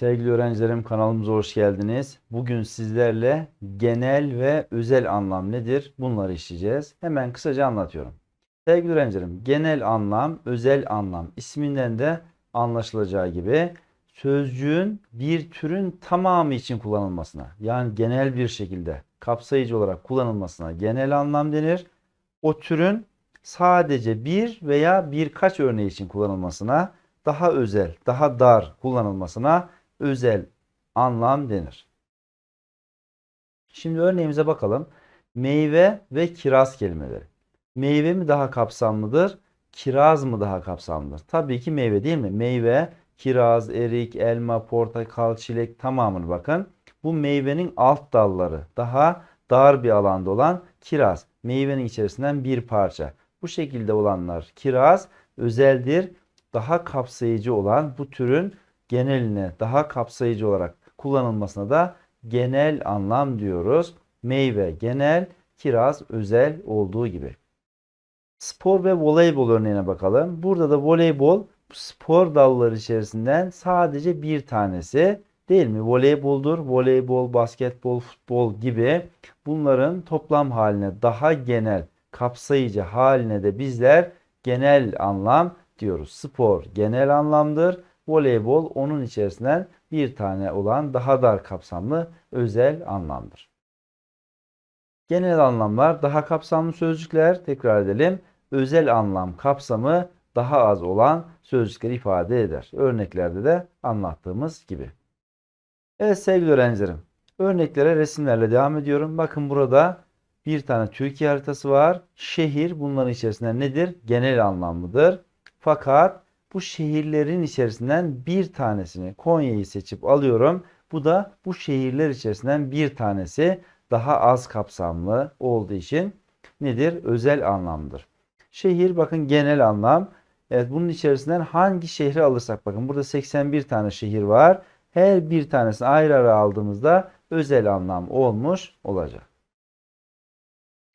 Sevgili öğrencilerim kanalımıza hoş geldiniz. Bugün sizlerle genel ve özel anlam nedir? Bunları işleyeceğiz. Hemen kısaca anlatıyorum. Sevgili öğrencilerim, genel anlam, özel anlam isminden de anlaşılacağı gibi sözcüğün bir türün tamamı için kullanılmasına, yani genel bir şekilde kapsayıcı olarak kullanılmasına genel anlam denir. O türün sadece bir veya birkaç örneği için kullanılmasına, daha özel, daha dar kullanılmasına özel anlam denir. Şimdi örneğimize bakalım. Meyve ve kiraz kelimeleri. Meyve mi daha kapsamlıdır? Kiraz mı daha kapsamlıdır? Tabii ki meyve değil mi? Meyve, kiraz, erik, elma, portakal, çilek tamamını bakın. Bu meyvenin alt dalları. Daha dar bir alanda olan kiraz. Meyvenin içerisinden bir parça. Bu şekilde olanlar kiraz özeldir. Daha kapsayıcı olan bu türün geneline daha kapsayıcı olarak kullanılmasına da genel anlam diyoruz. Meyve genel, kiraz özel olduğu gibi. Spor ve voleybol örneğine bakalım. Burada da voleybol spor dalları içerisinden sadece bir tanesi değil mi? Voleyboldur. Voleybol, basketbol, futbol gibi bunların toplam haline daha genel, kapsayıcı haline de bizler genel anlam diyoruz. Spor genel anlamdır. Voleybol onun içerisinden bir tane olan daha dar kapsamlı özel anlamdır. Genel anlamlar daha kapsamlı sözcükler tekrar edelim. Özel anlam kapsamı daha az olan sözcükleri ifade eder. Örneklerde de anlattığımız gibi. Evet sevgili öğrencilerim. Örneklere resimlerle devam ediyorum. Bakın burada bir tane Türkiye haritası var. Şehir bunların içerisinde nedir? Genel anlamlıdır. Fakat bu şehirlerin içerisinden bir tanesini Konya'yı seçip alıyorum. Bu da bu şehirler içerisinden bir tanesi daha az kapsamlı olduğu için nedir? Özel anlamdır. Şehir bakın genel anlam. Evet bunun içerisinden hangi şehri alırsak bakın burada 81 tane şehir var. Her bir tanesini ayrı ayrı aldığımızda özel anlam olmuş olacak.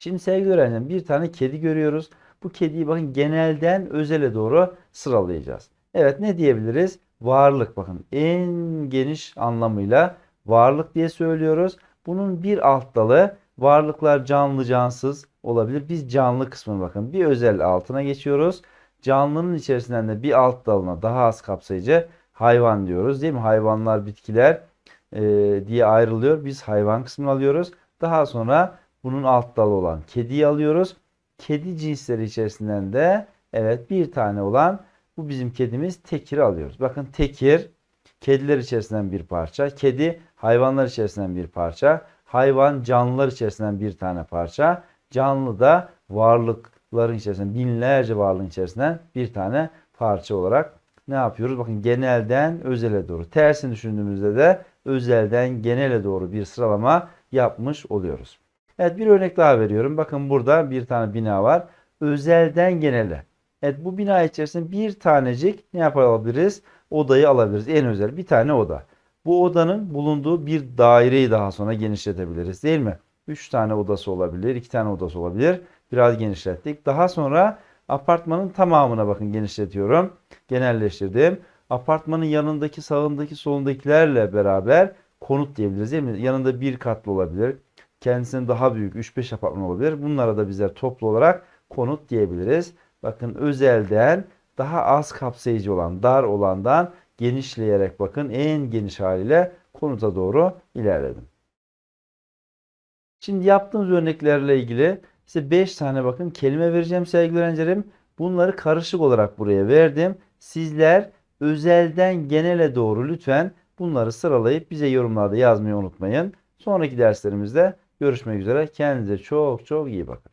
Şimdi sevgili öğrencilerim bir tane kedi görüyoruz. Bu kediyi bakın genelden özele doğru sıralayacağız. Evet ne diyebiliriz? Varlık bakın en geniş anlamıyla varlık diye söylüyoruz. Bunun bir alt dalı varlıklar canlı cansız olabilir. Biz canlı kısmını bakın bir özel altına geçiyoruz. Canlının içerisinden de bir alt dalına daha az kapsayıcı hayvan diyoruz değil mi? Hayvanlar, bitkiler e, diye ayrılıyor. Biz hayvan kısmını alıyoruz. Daha sonra bunun alt dalı olan kediyi alıyoruz. Kedi cinsleri içerisinden de evet bir tane olan bu bizim kedimiz tekiri alıyoruz. Bakın tekir kediler içerisinden bir parça. Kedi hayvanlar içerisinden bir parça. Hayvan canlılar içerisinden bir tane parça. Canlı da varlıkların içerisinden binlerce varlığın içerisinden bir tane parça olarak ne yapıyoruz? Bakın genelden özele doğru. Tersini düşündüğümüzde de özelden genele doğru bir sıralama yapmış oluyoruz. Evet bir örnek daha veriyorum. Bakın burada bir tane bina var. Özelden genele. Evet bu bina içerisinde bir tanecik ne yapabiliriz? Odayı alabiliriz. En özel bir tane oda. Bu odanın bulunduğu bir daireyi daha sonra genişletebiliriz değil mi? 3 tane odası olabilir, 2 tane odası olabilir. Biraz genişlettik. Daha sonra apartmanın tamamına bakın genişletiyorum. Genelleştirdim. Apartmanın yanındaki, sağındaki, solundakilerle beraber konut diyebiliriz değil mi? Yanında bir katlı olabilir. Kendisinden daha büyük 3-5 apartman olabilir. Bunlara da bizler toplu olarak konut diyebiliriz. Bakın özelden daha az kapsayıcı olan, dar olandan genişleyerek bakın en geniş haliyle konuta doğru ilerledim. Şimdi yaptığımız örneklerle ilgili size 5 tane bakın kelime vereceğim sevgili öğrencilerim. Bunları karışık olarak buraya verdim. Sizler özelden genele doğru lütfen bunları sıralayıp bize yorumlarda yazmayı unutmayın. Sonraki derslerimizde görüşmek üzere. Kendinize çok çok iyi bakın.